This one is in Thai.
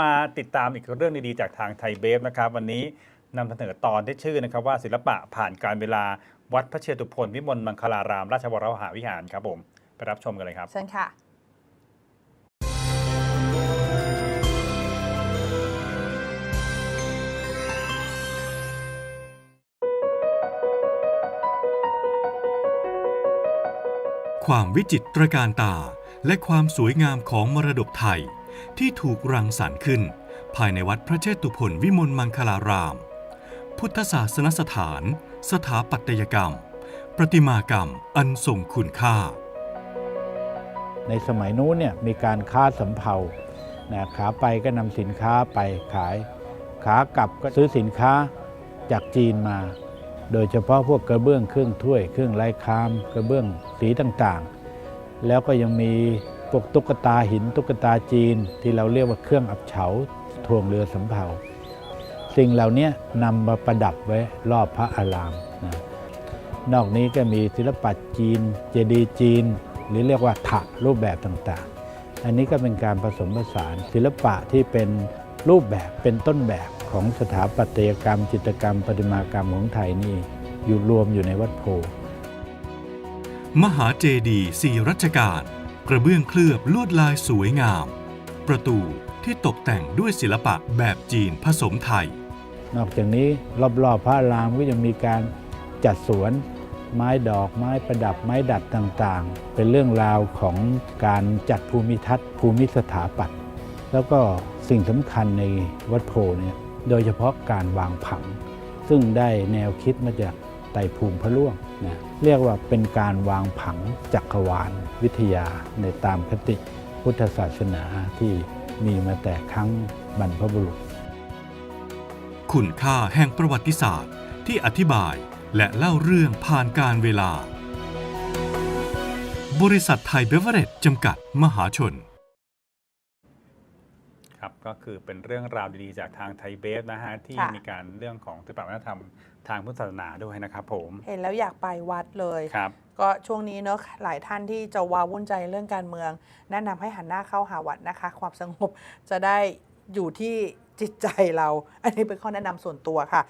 มาติดตามอีกเรื่องดีๆ จากทางไทยเบฟนะครับ วันนี้นำเสนอตอนที่ชื่อนะครับว่าศิลปะผ่านการเวลาวัดพระเชตุพนวิมลมังคลาราม ราชวรมหาวิหารครับผม ไปรับชมกันเลยครับ เชิญค่ะ ความวิจิตรการตาและความสวยงามของมรดกไทย ที่ถูกรังสรรค์ขึ้น ภายในวัดพระเชตุพนวิมลมังคลาราม พุทธศาสนสถาน สถาปัตยกรรม ประติมากรรมอันทรงคุณค่า ในสมัยนู้นเนี่ยมีการค้าสำเภานะขาไปก็นำสินค้าไปขาย ขากลับก็ซื้อสินค้าจากจีนมา โดยเฉพาะพวกกระเบื้องเครื่องถ้วย เครื่องไร้คาม กระเบื้องสีต่างๆ แล้วก็ยังมี พวกตุ๊กตาหินตุ๊กตาจีน ที่เราเรียกว่าเครื่องอับเฉาทวงเรือสำเภาสิ่งเหล่านี้นำมาประดับไว้รอบพระอารามนะนอกนี้ก็มีศิลปะจีน เจดีย์จีน หรือเรียกว่าถะรูปแบบต่างๆ อันนี้ก็เป็นการผสมผสานศิลปะที่เป็นรูปแบบเป็นต้นแบบของสถาปัตยกรรม จิตรกรรมประติมากรรมของไทยนี่อยู่รวมอยู่ในวัดโพธิ์มหาเจดีย์สี่รัชกาล กระเบื้องเคลือบลวดลายสวยงาม ประตูที่ตกแต่งด้วยศิลปะแบบจีนผสมไทย นอกจากนี้รอบๆพระรามก็ยังมีการจัดสวนไม้ดอกไม้ประดับไม้ดัดต่างๆ เป็นเรื่องราวของการจัดภูมิทัศน์ภูมิสถาปัตย์แล้วก็สิ่งสำคัญในวัดโพเนี่ยโดยเฉพาะการวางผัง ซึ่งได้แนวคิดมาจาก ไตรภูมิพระล่วงนะเรียกว่าเป็นการวางผังจักรวาลวิทยาในตามคติพุทธศาสนาที่มีมาแต่ครั้งบรรพบุรุษ คุณค่าแห่งประวัติศาสตร์ที่อธิบายและเล่าเรื่องผ่านการเวลา บริษัทไทยเบเวอเรจจำกัดมหาชน ครับก็คือเป็นเรื่องราวดีๆจากทางไทยเบฟนะฮะที่ค่ะ มีการเรื่องของศิลปวัฒนธรรมทางพุทธศาสนาด้วยนะครับผมเห็นแล้วอยากไปวัดเลย ครับ ก็ช่วงนี้เนอะหลายท่านที่จะวาวุ่นใจเรื่องการเมือง แนะนำให้หันหน้าเข้าหาวัดนะคะ ความสงบจะได้อยู่ที่จิตใจเรา อันนี้เป็นข้อแนะนำส่วนตัวค่ะ